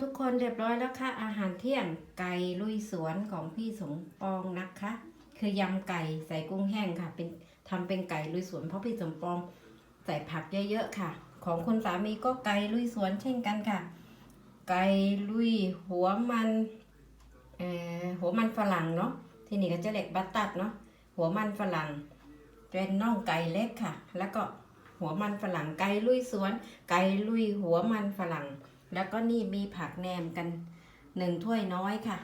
ทุกคนเรียบร้อยแล้วค่ะ อาหารเที่ยงไก่ลุยสวนของพี่สมปองนะคะ คือยำไก่ใส่กุ้งแห้งค่ะ เป็นทำเป็นไก่ลุยสวนเพราะพี่สมปองใส่ผักเยอะๆค่ะ ของคุณสามีก็ไก่ลุยสวนเช่นกันค่ะ ไก่ลุยหัวมันเอ่อหัวมันฝรั่งเนาะที่นี่ก็จะเรียกบัตตัดเนาะหัวมันฝรั่งเป็นน่องไก่เล็กค่ะ แล้วก็หัวมันฝรั่งไก่ลุยสวน ไก่ลุยหัวมันฝรั่ง แล้วก็นี่มีผักแหนมกันหนึ่งถ้วยน้อยค่ะ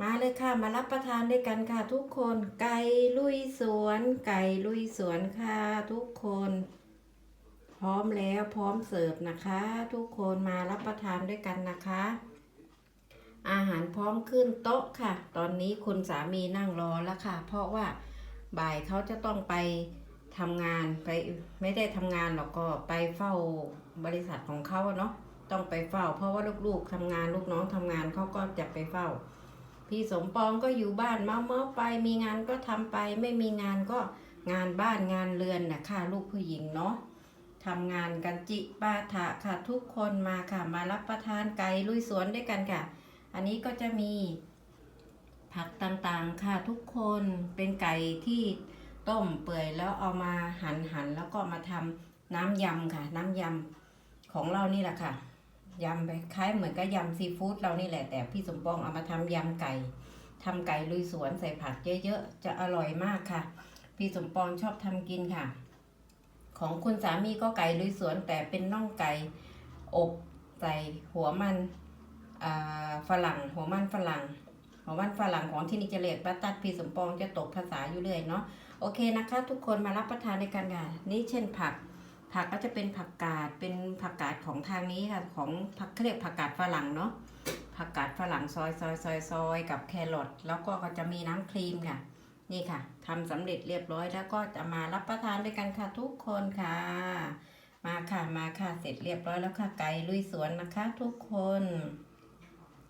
มาเลยค่ะมารับประทานด้วยกันค่ะทุกคนไก่ลุยสวน ไก่ลุยสวนค่ะทุกคน พร้อมแล้วพร้อมเสิร์ฟนะคะ ทุกคนมารับประทานด้วยกันนะคะ อาหารพร้อมขึ้นโต๊ะค่ะ ตอนนี้คุณสามีนั่งรอแล้วค่ะ เพราะว่าบ่ายเขาจะต้องไป ทำงานไปไม่ได้ทำงานหรอกก็ไปเฝ้าบริษัทของเขาเนาะต้องไปเฝ้า เพราะว่าลูกๆทำงานลูกน้องทำงานเขาก็จะไปเฝ้า พี่สมปองก็อยู่บ้านเมาเมาไป มีงานก็ทำไป ไม่มีงานก็งานบ้านงานเรือนนะค่ะลูกผู้หญิงเนาะทำงานกันจิปาถะค่ะทุกคนมาค่ะ มารับประทานไก่ลุยสวนด้วยกันค่ะ อันนี้ก็จะมีผักต่างๆค่ะทุกคนเป็นไก่ที่ ต้มเปื่อยแล้วเอามาหั่นหั่นแล้วก็มาทำน้ำยำค่ะ น้ำยำของเรานี่แหละค่ะยำไปคล้ายเหมือนกับยำซีฟู้ดเรานี่แหละ แต่พี่สมปองเอามาทำยำไก่ทำไก่ลุยสวนใส่ผักเยอะๆจะอร่อยมากค่ะ พี่สมปองชอบทำกินค่ะ ของคุณสามีก็ไก่ลุยสวนแต่เป็นน่องไก่อบใส่หัวมันฝรั่งหัวมันฝรั่ง หัวมันฝรั่งของที่นี่จเรียกบัตตัดพีสมปองจะตกภาษาอยู่เรื่อยเนาะโอเคนะคะ ทุกคนมารับประทานในกันค่ะนี่เช่นผัก ผักก็จะเป็นผักกาดเป็นผักกาดของทางนี้ค่ะของผักเขาเรียกผักกาดฝรั่งเนาะผักกาดฝรั่งซอยซอยซอยซอยกับแครอทแล้วก็ก็จะมีน้ำครีมค่ะนี่ค่ะทำสำเร็จเรียบร้อยแล้วก็จะมารับประทานด้วยกันค่ะทุกคนค่ะ มาค่ะมาค่ะเสร็จเรียบร้อยแล้วค่ะไก่ลุยสวนนะคะ ทุกคน